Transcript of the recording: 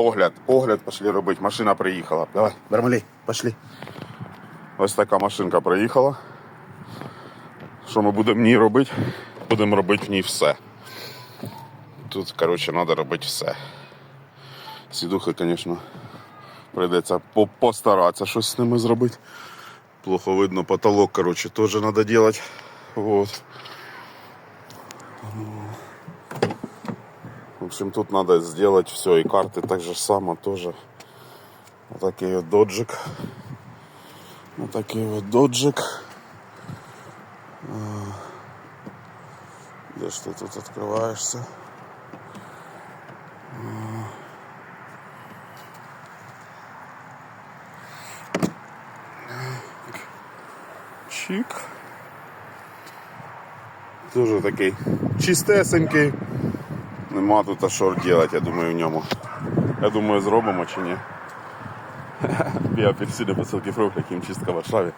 Огляд, огляд пошли робити. Машина приїхала. Давай, Бармалей, пошли. Ось така машинка приїхала. Що ми будемо в ній робити? Будемо робити в ній все. Тут, коротше, треба робити все. Сідухи, звісно, прийдеться постаратися щось з ними зробити. Плохо видно потолок, короче, тоже надо делать. Вот. В общем, тут надо сделать все, и карты так же само тоже. Вот такой вот доджик. Вот такой вот доджик. А, Где ты тут открываешься? А. Чик. Тоже такий чистесенький. Нема тут а що я думаю, в ньому. Я думаю, зробимо чи ні. Біапельсини посилки фрукт, яким чистка в Варшаві.